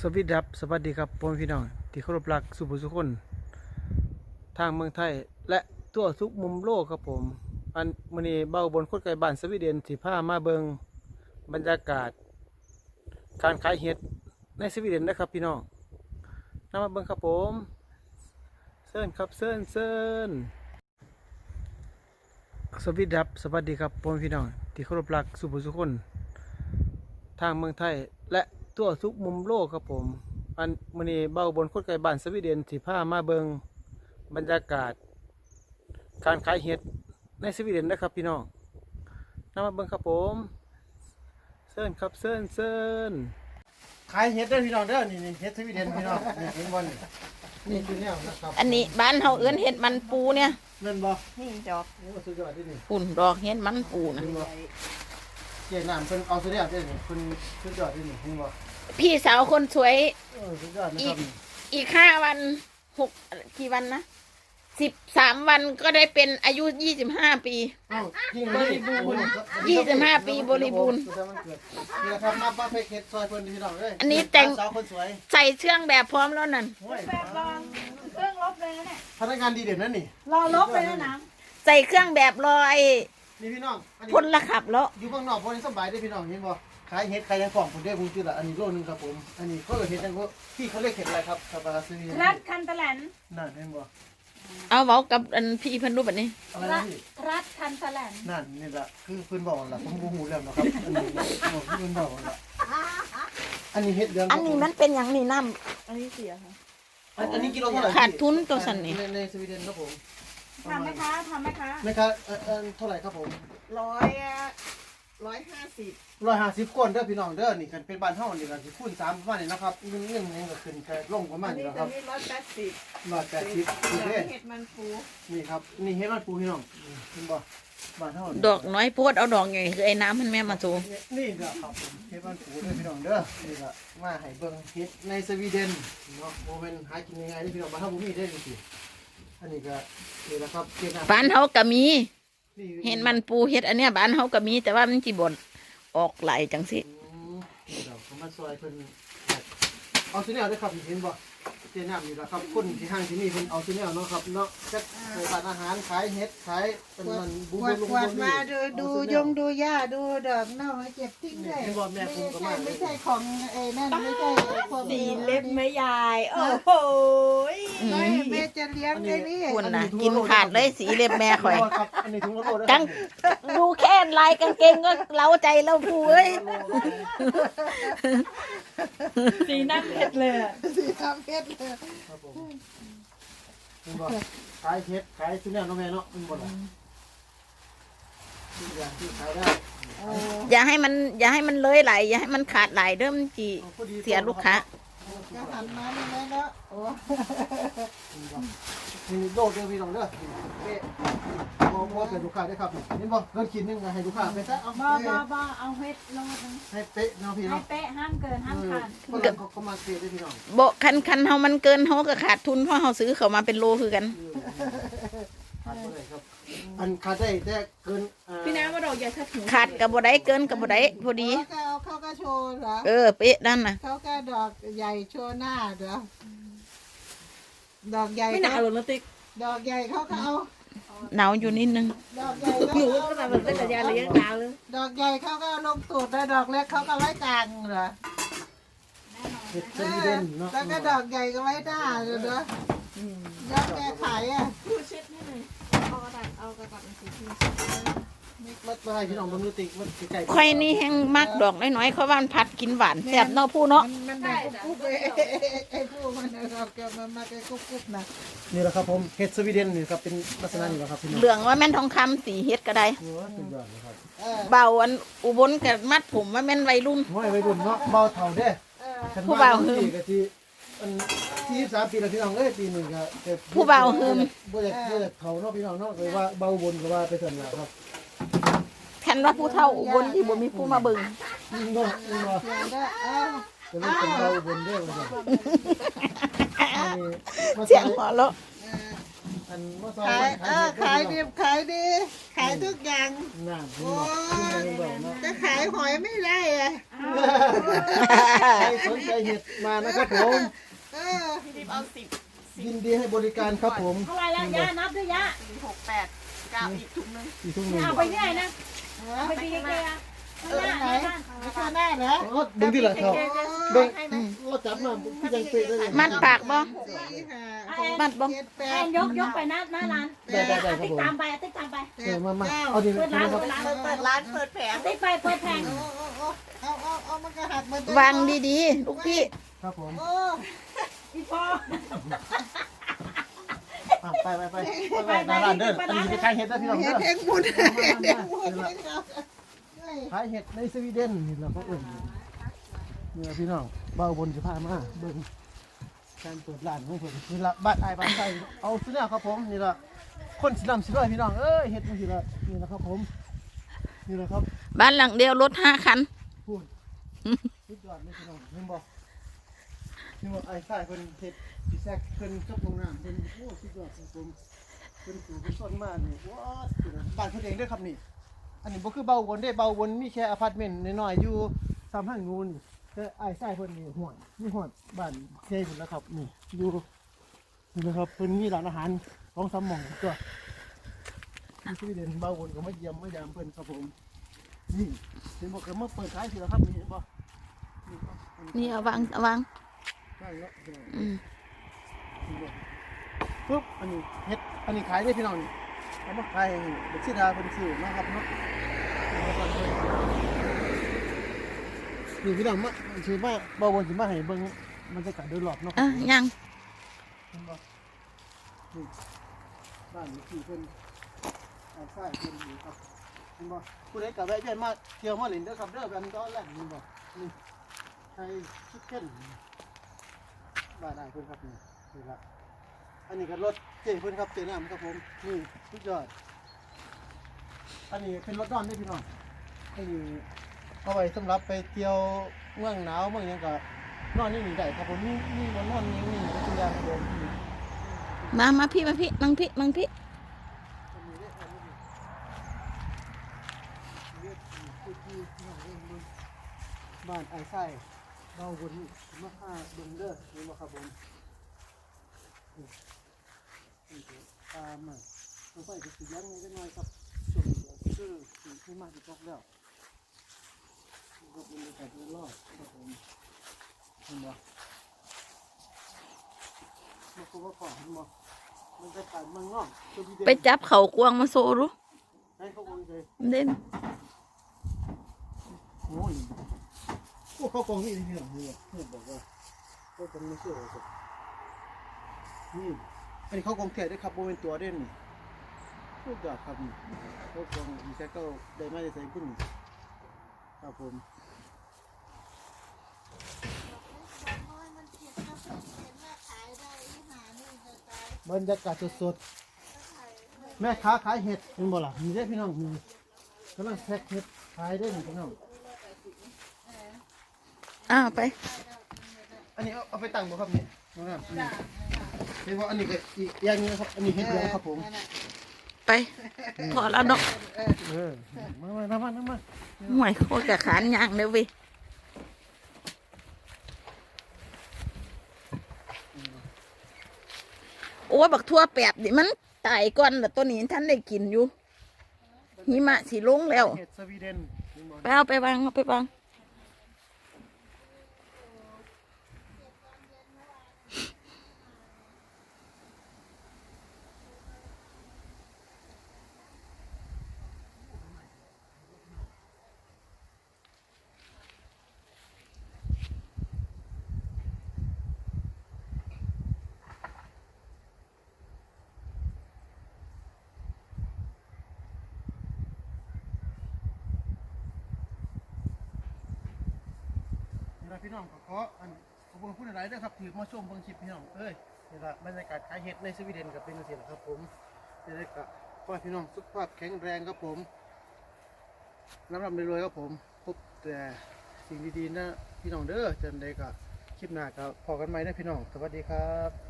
สวัสดีครับ สวัสดีครับพ่อแม่พี่น้อง ที่เคารพรักสุภุสุคน ทางเมืองไทย และทั่วทุกมุมโลกครับผม อันมือนี้เบ้าบนโคตรไกลบ้านสวีเดนสิพามาเบิงบรรยากาศ การขายเห็ดในสวีเดนนะครับพี่น้องนำมาเบิงครับผมเซิร์นครับเซิร์นเซิร์นสวัสดีครับ สวัสดีครับพ่อแม่พี่น้อง ที่เคารพรักสุภุสุคน ทางเมืองไทยและ ทั่วทุกมุมโลกครับผม อันมื้อนี้เบ้าบนโคตรไกลบ้านสวีเดนสิพามาเบิงบรรยากาศ การขายเห็ดในสวีเดนนะครับพี่น้องนำมาเบิ่งครับผมเซิร์นครับเซิร์นเซิร์นขายเห็ดเด้อพี่น้องเด้อนี่นี่เห็ดสวีเดนพี่น้องนี่เห็นบ่นี่นี่คือแนวนะครับอันนี้บ้านเฮาเอื้นเห็ดมันปูเนี่ยเงินบ่นี่ดอกโอ้สุดยอดที่นี่ปุ่นดอกเห็ดมันปูนะเห็นบ่เจ๊น้ำเพิ่นเอาสุดยอดที่นี่เพิ่นสุดยอดที่นี่เห็นบ่ พี่สาวคนสวย เออสุดยอดนะครับนี่อีกห้าวันหกกี่วันนะสิบสามวันก็ได้เป็นอายุยี่สิบห้าปี เอ้าจริงเหรอนี่โอ้โยี่สิบห้าปีบริบูรณ์สุดยอดวันเกิดนี่แหละครับมาป้าเพชรเฮ็ดซอยเพิ่นพี่น้องเอ้ยอันนี้แต่ง สาวคนสวยใส่เชื่องแบบพร้อมแล้วนั่น โอ้ยแบบรองเครื่องลบเลยนะเนี่ยพนักงานดีเด่นนั่นนี่ รอลบเลยนะน้ใส่เครื่องแบบลอยนี่พี่น้องอันนี้พลละขับแล้วอยู่ข้างนอกพอนี้สบายได้อพี่น้องเห็นบ่ ขายเห็ดขายยังกล่องผมได้ผมชื่อละอันนี้โลนึงครับผม อันนี้เขาเรียกเห็ดยังก็พี่เขาเรียกเห็ดอะไรครับครับปลาซื้อำรัดคันตะแหลนนั่นเห็นบ่เอาเว้ากับอันพี่เพันรูปแบบนี้ อะไรรันะดพี่รัดคันตะแหลนนั่นนี่ละคือเพิ่นบอกนั่นล่ะผมบ่ฮู้เรื่องนะครับอันนี้บอกเพิ่นบอกนั่นล่ะอันนี้เห็ดเดือนคอัรับนผมนี้มันเป็นอย่างนี้น้อันนี้เสียค่ะอันอันนี้กิโลเท่าไหร่พี่ขาดทุนตัวสั่นนี่ในในสวีเดนครับผมทำไหมคะทำไหมคะแม่ค้าเอ่อเอ่อเท่าไหร่ครับผมร้อย ร้อยห้าสิบร้อยห้าสิบก้นเด้อพี่น้องเด้อนี่กันเป็นบ้านเฮานี่ก็สิคูณสามประมาณนี้นะครับเงินเงินยังก็ขึ้นแค่ลงประมาอัณนนี้นี้นะคตัรัวบนี้ร้อยแปดสิบร้อยแปดสิบเหลืนี่อเด้เห็ดมันฟูนี่ครับนี่เฮ็ดบ้านปูพี่น้องนี่เห็นบ่บ้านเฮานี่ำดอกน้อยโพดเอาดอกใหญ่คือไอ้น้ำมันแม่มาสูนี่นี่เด้อครับผมเฮ็ดบ้านปูเด้อพี่น้องเด้อนี่ก็มาให้เบิ่งเฮ็ดในสวีเดนเนาะบ่แม่นหากินง่ายๆเด้อพี่น้องบ้านเฮาบ่มีเด้อจริงๆอันนี้ก็นี่แหละครับเก็บน้ำบ้านเฮาก็มีนี่ เห็ดมันปูเห็ดอันเนี้ยบ้านเฮาก็มีแต่ว่ามันจีบดออกไหลจังสิอืมนี่ดอกเขามาซอยเพิ่นเอาซิแนวเด้อครับเห็นบ่เจ๊น้ำนี่แหละครับคนที่ห้างที่นี่เพิ่นเอาซิแนวเนาะครับเนาะจักใส่ร้านอาหารขายเฮ็ดขายเป็นมันบุกญวาดบุญกวาดมาบุญดูดูเอาซิแนยวงดูหญ้าดูดอกเน่าให้เก็บทิ้งด้วยเห็นบ่แม่ผมก็มาไม่ใช่ของไอ้นั่นไม่ใช่ของสีเล็บไม่ยาย โอ้โหยไม่แม่จะเลี้ยงไอ้นี่คุณนะกินขาดเลยสีเล็บแม่ข่อยครับอันนี้ถุงละโลเด้อกังดูแค่ลายกางเกงก็เล้าใจเราพูเอ้ยสีนั่งเผ็ดเลยอะสีทำเพชรเลยครับผมเห็นบ่ขายเฮ็ดขายซิแนวเนาะแม่เนาะเป็นบ่ล่ะ ทุกอย่างที่ขายได้อย่าให้มันอย่าให้มันเลยไหลอย่าให้มันขาดไหลเริ่มจีอาพอดีเสียลูกค้าก็หันมานี่แม่เนาะโอ้นี่โลดเด้อพี่น้องเด้อเป๊ะบ่บ่เป็นลูกค้าได้อครับเห็นบ่เกินขีดหนึงก็ให้ลูกค้าไปซะเอาบ้าบ้าบ้าเอาเฮ็ดลงมาตรงนี้ให้เป๊ะเนาะพี่ให้เนาะเป๊ะห้ามเกินห้ามขาดเออฝรั่งเขาเขามาเป๊ะได้อพี่น้อง โบคันคันเฮามันเกินเฮาก็ขาดทุนเพราะเฮาซื้อเขามาเป็นโลคือกันขาดบ่ได้ครับ อันขาดได้แต่เกินอ่าพี่น้ำมาดอกใหญ่ทัดหูขาดกับบ่ได้เกินกับบ่ได้พอดี เขาก็เอาเขาก็โชว์เหรอเออเป๊ะนั่นน่ะ เขาก็ดอกใหญ่โชว์หน้าเหรอดอกใหญ่ไม่หนาวหรอกนะติ๊กดอกใหญ่เขาก็เอาหนาวอยู่นิดนึง ดอกใหญ่หนูเขาก็แบบมันเป็นสัญญาณระยะยาวเลยดอกใหญ่เขาก็เอาลงตูดแล้วดอกเล็กเขาก็ไว้กลางเหรอเฮ็ดสวีเดนเนาะแล้วก็ดอกใหญ่ก็ไว้หน้าเหรอเนอะยอดแกขายอะ พูดเช็ดให้หน่อยเอากระดาษเอากระดาษหนังสือพิมพ์มันบ่ได้พี่น้องเบิ่งดูติมันสิใกล้ข่อยนี่แห้งมักดอกน้อยๆเขาว่ามันผัดกินหวานแซ่บเนาะผู้เนาะมันมันได้กุ๊บๆไอ้ไอ้ผู้มันเอาดอกแกมันมาแกกุ๊บๆนะนี่แหละครับผมเฮ็ดสวีเดนนี่ครับเป็นลักษณะนี้แหละครับพี่น้องเหลืองว่าแม่นทองคำสีเฮ็ดก็ได้โอ้ยสุดยอดเลยครับเออเบาอันอุบลกับมัดผมว่าแม่นวัยรุ่นห้อยไว้รุ่นเนาะเบาเท่าเด้อเออคันผู้เบาว่หืม ปีก็ที่อันที่23ปีแล้วพี่น้องเอ้ยปีหนึงก็แต่ผู้เบาหืม บ่อยากบ่อยากเฒ่าเนาะพี่น้องเนาะก็ว่าเบาบนก็ว่าไปซั่นล่ะครับคันว่าผู้เฒ่าอุบลที่บ่มีผู้มาเบิ่งนี่เนาะนี่เนาะเสียงได้เออก็เลยเป็นเบาบนเด้อว่าซั่นอันนี้มาเสียงใส่หัวเราะเอออันนมาซอยขายเออขายดีบขายดี ขายทุกอย่าง น้ำโอ้นี่เนาะขึ้นมาเบิ่งเนาะจะขายหอยไม่ได้อะใครสนใจเห็ดมานะครับผม เออพี่ดิบเอาสิบยินดีให้บริการครับผมเท่าไหรละย่านับด้วยย่าสี่หกแปดเก้าอีกถุงหนึงอีกทุ่งหนึ่งเอาไปเรื่อยนะเอาไปดีเลยอะเออไหนไม่ข้างหน้าเหรออ๋อดึงที่หลังเขา เบิ่งเราจับมาพี่ยังเปะได้เลยมัดปากบ่ สี่ห้ามัดบ่ เจ็ดแปแอดนยกยกไปหน้าหน้าร้านได้ได้ได้ครับติ๊กผมตามไปติ๊กตามไปเออมามาเอาดิเปิดร้านครับเปิดร้านเปิดร้านเปิดแผงติ๊กไปเปิดแผงโอ้โอ้โอ้เอาเอาเอามันก็หักมันวางดีๆลูกพี่ครับผมโอ้อีพออะไปไปไปไปหน้าร้านเด้ออันนี้จะไปขายเห็ดนะพี่น้องเห็เด้อดเห็ดหมุนเห็ดหมุนให้เขาเฮ้ยขายเห็ดในสวีเดนนี่เราก็เอิ่น เนี่ยพี่น้องเบาบนจะพามาเบิ่งการเปิดร้านของผมนี่ละบ้านไอ้ายบ้านไส้เอาสุดแล้วครับผมนี่ละคนสินำสิด้วยพี่น้องเอ้ยเห็ดนี่สิละนี่ละครับผมนี่ละครับบ้านหลังเดียวรถห้าคัน พูดสุดยอดเลยพี่น้องเห็นบ่นี่ว่าไอ้ไส้เพิ่นเฮ็ดพี่แซกเพิ่นกับโรงน้ำเพิ่นโอ้สุดยอดครับผมเพิ่นปลูกเป็นต้นมานี่ว้าบ้านเพิ่นเองเด้อครับนี่ อันนี้บ่คือเบาวนได้เบาวนมีแค่อพาร์ตเมนต์น้อยๆอยู่สามห้างงูนี่ แต่ไอ้ายไส้เพิ่นนี่ห่วยมีหอดบ้านใหญ่พุ่นแล้วครับนี่อยู่นี่นะครับเพิ่นมีร้านอาหารของสามหม่องตัวที่สวีเดนเบาวนก็มาเยี่ยมมายามเพิ่นครับผมนี่เห็นบอกก็มาเปิดขายสิแล้วครับนี่เห็นบ่นี่บ่อันี่เอาวางเอาวางได้แล้วพี่น้องอืมนี่บ่ปุ๊บอันนี้เฮ็ดอันนี้ขายได้พี่น้องนี่เอามาขายให้เด็กสิดาเพิ่นซื้อมาครับเนาะเอามาก่อ นเลยนี่พี่น้องมาถือว่าบ่าววนสิมาให้เบิ่งบรรยากาศโดยรอบเนาะอะยังเห็นบ่นี่บ้านนี่ที่เพิ่นเอาฝ้ายเพิ่นอยู่ครับเห็นบ่ผู้ใดก็แวะเวียนมาเที่ยวมาเล่นเด้อครับเด้อแบบนี้ก็แรกนี่บ่นี่ไทยชิคเก้นบ้านได้เพิ่นครับนี่นี่ละอันนี้ก็รถเจ๊เพิ่นครับเจ๊น้ำครับผมนี่สุดยอดอันนี้เป็นรถนอนเด้อพี่น้องอันนี้ เอาไว้สำหรับไปเที่ยวเมืองหนาวเมืองหยังก็นอนนี่นี่ได้ครับผมนี่นี่บนนอนนี่นี่ก็ตัวอย่างครับผมนี่มามาพี่มาพี่มังพี่มังพี่อันนี้เด้ออันนี้เรียกคือคือที่น้องเอิ้นเบิ่งบ้านไอ้ไส้เราบนมาค่าเบิ่งเด้อนี่บ่ครับผมนี่นี่ก็ตามมาเอาไปก็สิยังไงจักหน่อยครับช่วงเดือนคือสิขึ้นมาสิตกแล้วนี่ก็บรรยากาศโดยรอบครับผม เห็นบ่มันก็ว่าของมันบอกมันจะตัดมันงอกตัวพี่เด่นไปจับเขากวางมาโซรุให้เขาคงเลยเด่นโอ้ยพวกเขาคงนี่ที่หลังนี่เพื่อนบอกว่าเขาคงไม่เชื่อเลยนี่อันนี้เขาคงแกะได้ครับโมเป็นตัวเด่นนี่พูดยอดครับนี่เขาคงมีแค่ก็ได้ไม่ได้ใส่ขึ้นครับผม บรรยากาศสดๆแม่ค้าขายเห็ดเป็นบ่ล่ะมีได้พี่น้องมีกำลังแพ็คเห็ดขายได้หนึ่งพี่น้องอ้าวไป อันนี้เอาเอาไปตั้งบ่ครับนี่น้องน้ำนี่เห็นว่าอันนี้ก็อีกอย่างหนึงครับอันนี้เห็ดเหลืองครับผมไป พอแล้วเนาะเออมามามามามา ห่วยโคตรกะขานยางเลยเว้ย โอ้ยบักทั่วแปบดิมันตายก่อนแต่ตัวนี้ท่านได้กินอยู่หิมะสีลงแล้ว เห็ดสวีเดนเห็นบ่ไปเอาไปวางเอาไปวาง นี่ล่ะพี่น้องก็ขออันขอบคุณผู้ใดเด้ครับที่มาชมเบิ่งคลิปพี่น้องเอ้ยนี่ละบรรยากาศขายเห็ดในสวีเดนก็เป็นจังละครับผมนี่เลยก็ขอให้พี่น้องสุขภาพแข็งแรงครับผมร่ำรำรวยครับผมพบแต่สิ่งดีๆนะพี่น้องเด้อจันใดก็คลิปหน้าก็พอกันไหมนะพี่น้องสวัสดีครับ